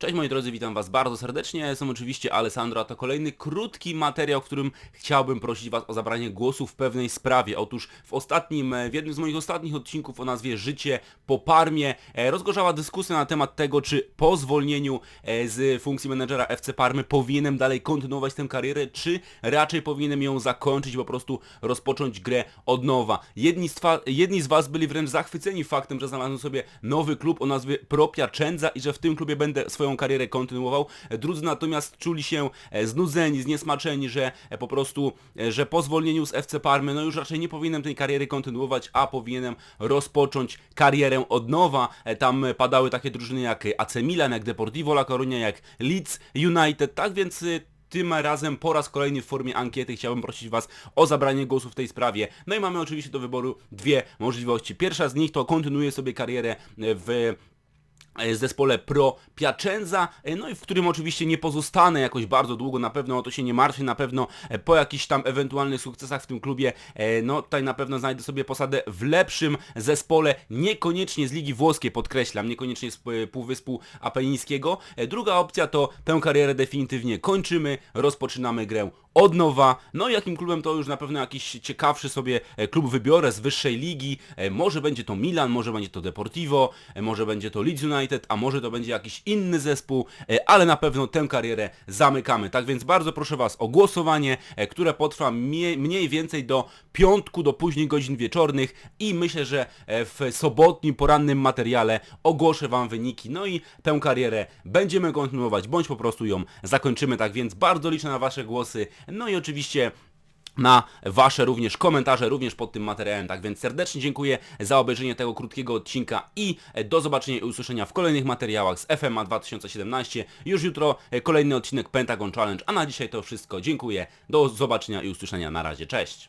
Cześć moi drodzy, witam was bardzo serdecznie, jestem oczywiście Alessandro, a to kolejny krótki materiał, w którym chciałbym prosić was o zabranie głosu w pewnej sprawie. Otóż w ostatnim, e, w jednym z moich ostatnich odcinków o nazwie Życie po Parmie e, rozgorzała dyskusja na temat tego, czy po zwolnieniu e, z funkcji menedżera FC Parmy powinienem dalej kontynuować tę karierę, czy raczej powinienem ją zakończyć, po prostu rozpocząć grę od nowa. Jedni z, jedni z was byli wręcz zachwyceni faktem, że znalazłem sobie nowy klub o nazwie Pro Piacenza i że w tym klubie będę swoją karierę kontynuował. Drudzy natomiast czuli się e, znudzeni, zniesmaczeni, że e, po prostu, e, że po zwolnieniu z FC Parmy, no już raczej nie powinienem tej kariery kontynuować, a powinienem rozpocząć karierę od nowa. Tam padały takie drużyny jak AC Milan, jak Deportivo La Coruña, jak Leeds United, tak więc tym razem po raz kolejny w formie ankiety chciałbym prosić Was o zabranie głosu w tej sprawie. No i mamy oczywiście do wyboru dwie możliwości. Pierwsza z nich to kontynuuję sobie karierę w zespole Pro Piacenza, e, no i w którym oczywiście nie pozostanę jakoś bardzo długo, na pewno o to się nie martwię, na pewno e, po jakichś tam ewentualnych sukcesach w tym klubie, e, no tutaj na pewno znajdę sobie posadę w lepszym zespole, niekoniecznie z Ligi Włoskiej, podkreślam, niekoniecznie z e, Półwyspu Apenińskiego. E, Druga opcja to tę karierę definitywnie kończymy, rozpoczynamy grę od nowa. No i jakim klubem to już na pewno jakiś ciekawszy sobie e, klub wybiorę z wyższej ligi. E, Może będzie to Milan, może będzie to Deportivo, e, może będzie to Leeds United, a może to będzie jakiś inny zespół, ale na pewno tę karierę zamykamy. Tak więc bardzo proszę Was o głosowanie, które potrwa mniej więcej do piątku, do późnych godzin wieczornych i myślę, że w sobotnim porannym materiale ogłoszę Wam wyniki. No i tę karierę będziemy kontynuować, bądź po prostu ją zakończymy. Tak więc bardzo liczę na Wasze głosy. No i oczywiście na Wasze również komentarze, również pod tym materiałem. Tak więc serdecznie dziękuję za obejrzenie tego krótkiego odcinka i do zobaczenia i usłyszenia w kolejnych materiałach z FMA 2017. Już jutro e, kolejny odcinek Pentagon Challenge, a na dzisiaj to wszystko. Dziękuję, do zobaczenia i usłyszenia. Na razie, cześć!